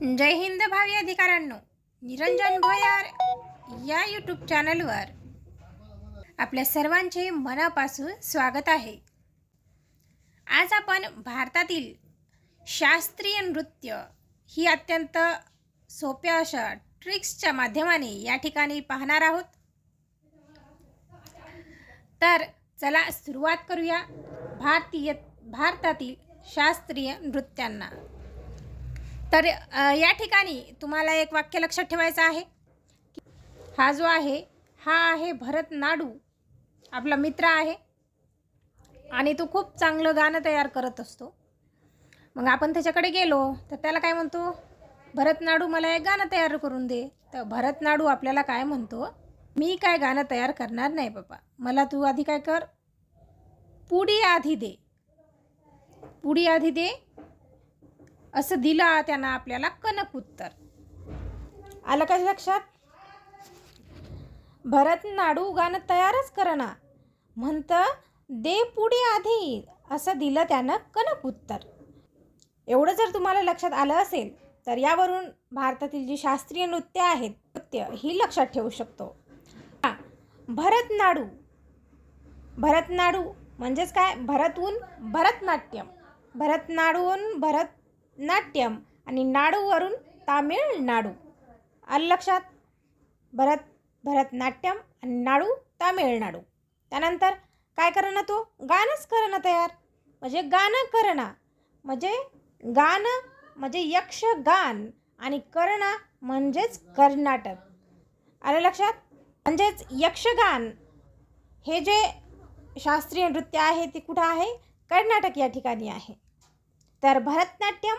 जय हिंद भावी अधिकाऱ्यांनो. निरंजन भोयार या यूट्यूब चॅनलवर आपल्या सर्वांचे मनापासून स्वागत आहे. आज आपण भारतातील शास्त्रीय नृत्य ही अत्यंत सोप्या अशा ट्रिक्सच्या माध्यमाने या ठिकाणी पाहणार आहोत. तर चला सुरुवात करूया. भारतीय भारतातील शास्त्रीय नृत्यांना. तर या ठिकाणी तुम्हाला एक वाक्य लक्षात ठेवायचं आहे हा जो आहे हा आहे भरत नाडू आपला मित्र आहे आणि तो खूप चांगलं गाणं तयार करत असतो. मग आपण त्याच्याकडे गेलो तर त्याला काय म्हणतो? भरत नाडू मला एक गाणं तयार करून दे. तर भरत नाडू आपल्याला काय म्हणतो? मी काय गाणं तयार करणार नाही बाबा. मला तू आधी काय कर? पुडी आधी दे. पुडी आधी दे. असं दिलं त्यानं आपल्याला कनक उत्तर. आलं का लक्षात? भरत नाडू गाणं तयारच करणा म्हणतं दे पुढे आधी. असं दिलं त्यानं कनक उत्तर. एवढं जर तुम्हाला लक्षात आलं असेल तर यावरून भारतातील जी शास्त्रीय नृत्य आहेत नृत्य ही लक्षात ठेवू शकतो. हा, भरतनाडू भरतनाडू म्हणजेच काय? भरतहून भरतनाट्यम. भरतनाडूहून नाट्यम आणि नाडूवरून तामिळनाडू. आलं लक्षात? भरत भरतनाट्यम आणि नाडू तामिळनाडू. त्यानंतर काय करणं तो? गाणंच करणं तयार. म्हणजे गाणं करणं. म्हणजे गाणं म्हणजे यक्षगान आणि करणं म्हणजेच कर्नाटक. आलं लक्षात? म्हणजेच यक्षगान. हे जे शास्त्रीय नृत्य आहे ते कुठं आहे? कर्नाटक या ठिकाणी आहे. तर भरतनाट्यम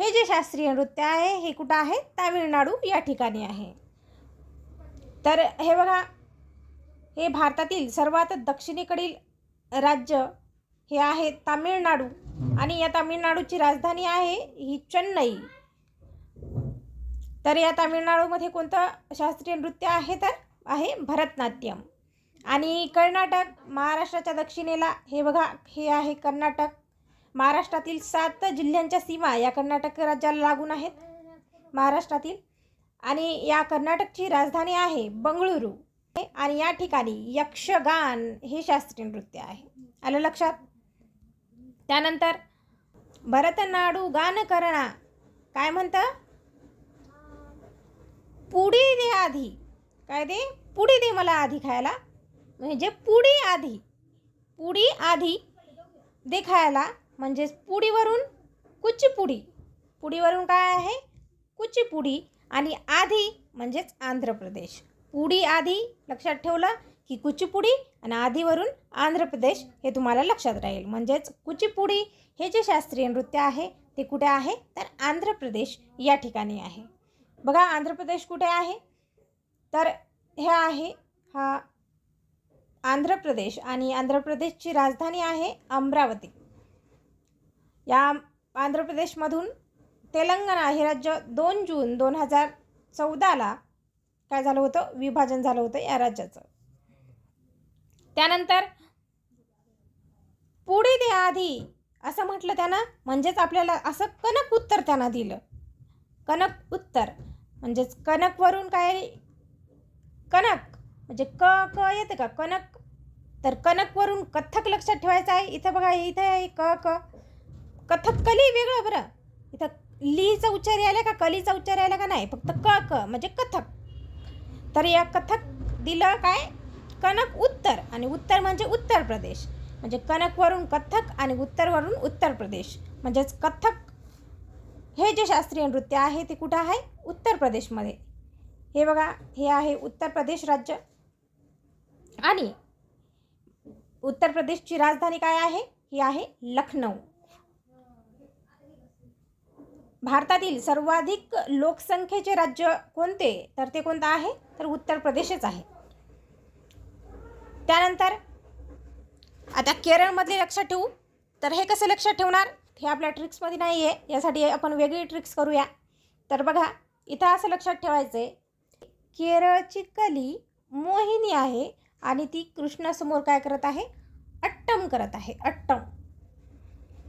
हे जे शास्त्रीय नृत्य आहे हे कुठं आहे? तामिळनाडू या ठिकाणी आहे. तर हे बघा हे भारतातील सर्वात दक्षिणेकडील राज्य हे आहे तामिळनाडू. आणि या तामिळनाडूची राजधानी आहे ही चेन्नई. तर या तामिळनाडूमध्ये कोणतं शास्त्रीय नृत्य आहे तर? आहे भरतनाट्यम. आणि कर्नाटक महाराष्ट्राच्या दक्षिणेला हे बघा हे आहे कर्नाटक. महाराष्ट्रातील सात जिल्ह्यांच्या सीमा या कर्नाटक राज्याला लागून आहेत. महाराष्ट्रातील आणि या कर्नाटकची राजधानी आहे बंगळुरू. आणि या ठिकाणी यक्षगान हे शास्त्रीय नृत्य आहे. आलं लक्षात? त्यानंतर भरतनाडू गान करणा काय म्हणतं? पुडी दे आधी. काय दे? पुडी दे मला आधी खायला. म्हणजे पुडी आधी. पुडी आधी दे खायला. म्हणजेच पुडीवरून कुचीपुडी. पुडीवरून काय आहे? कुचीपुडी आणि आधी म्हणजेच आंध्र प्रदेश. पुडी आधी लक्षात ठेवलं की कुचीपुडी आणि आधीवरून आंध्र प्रदेश हे तुम्हाला लक्षात राहील. म्हणजेच कुचीपुडी हे जे शास्त्रीय नृत्य आहे ते कुठे आहे? तर आंध्र प्रदेश या ठिकाणी आहे. बघा आंध्र प्रदेश कुठे आहे? तर हे आहे हा आंध्र प्रदेश आणि आंध्र प्रदेशची राजधानी आहे अमरावती. या आंध्र प्रदेशमधून तेलंगणा हे राज्य दोन जून दोन हजार चौदाला काय झालं होतं? विभाजन झालं होतं या राज्याचं. त्यानंतर पुढे दे आधी असं म्हटलं त्यानं म्हणजेच आपल्याला असं कनक उत्तर त्यांना दिलं. कनक उत्तर म्हणजेच कनकवरून काय कनक म्हणजे क क येते का? कनक तर कनकवरून कथ्थक लक्षात ठेवायचं आहे. इथं बघा इथं आहे क क. कथकली वेगळं बरं. इथं लीचा उच्चार यायला का कलीचा उच्चार यायला का नाही? फक्त क क म्हणजे कथक. तर या कथक दिलं काय? कनक उत्तर आणि उत्तर म्हणजे उत्तर प्रदेश. म्हणजे कनकवरून कथक आणि उत्तरवरून उत्तर प्रदेश. म्हणजेच कथक हे जे शास्त्रीय नृत्य आहे ते कुठं आहे? उत्तर प्रदेशमध्ये. हे बघा हे आहे उत्तर प्रदेश राज्य. आणि उत्तर प्रदेशची राजधानी काय आहे? ही आहे लखनौ. भारतातील सर्वाधिक लोकसंख्येचे राज्य कोणते? तर ते कोणतं आहे? तर उत्तर प्रदेशच आहे. त्यानंतर आता केरळमधले लक्षात ठेवू. तर हे कसं लक्षात ठेवणार? हे आपल्या ट्रिक्समध्ये नाही आहे यासाठी आपण वेगळी ट्रिक्स करूया. तर बघा इथं असं लक्षात ठेवायचं आहे केरळची कली मोहिनी आहे आणि ती कृष्णासमोर काय करत आहे? अट्टम करत आहे. अट्टम.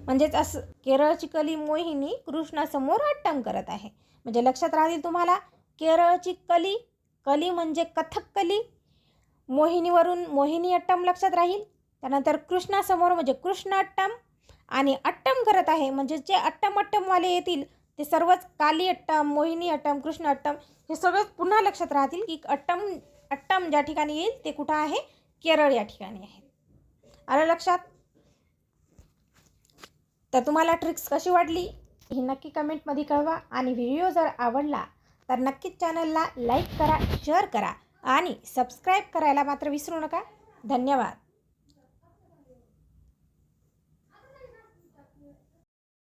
म्हणजेच असं केरळची कली मोहिनी कृष्णासमोर अट्टम करत आहे. म्हणजे लक्षात राहतील तुम्हाला केरळची कली कली म्हणजे कथक कली. मोहिनीवरून मोहिनी अट्टम लक्षात राहील त्यानंतर कृष्णासमोर म्हणजे कृष्ण अट्टम आणि अट्टम करत आहे. म्हणजे जे अट्टम अट्टमवाले येतील ते सर्वच काली अट्टम मोहिनी अट्टम कृष्ण अट्टम हे सगळंच पुन्हा लक्षात राहतील की अट्टम अट्टम ज्या ठिकाणी येईल ते कुठं आहे? केरळ या ठिकाणी आहे. आलं लक्षात? तर तुम्हाला ट्रिक्स कशी वाटली ही नक्की कमेंटमध्ये कळवा. आणि व्हिडिओ जर आवडला तर नक्कीच चॅनलला लाईक करा शेअर करा आणि सबस्क्राईब करायला मात्र विसरू नका. धन्यवाद.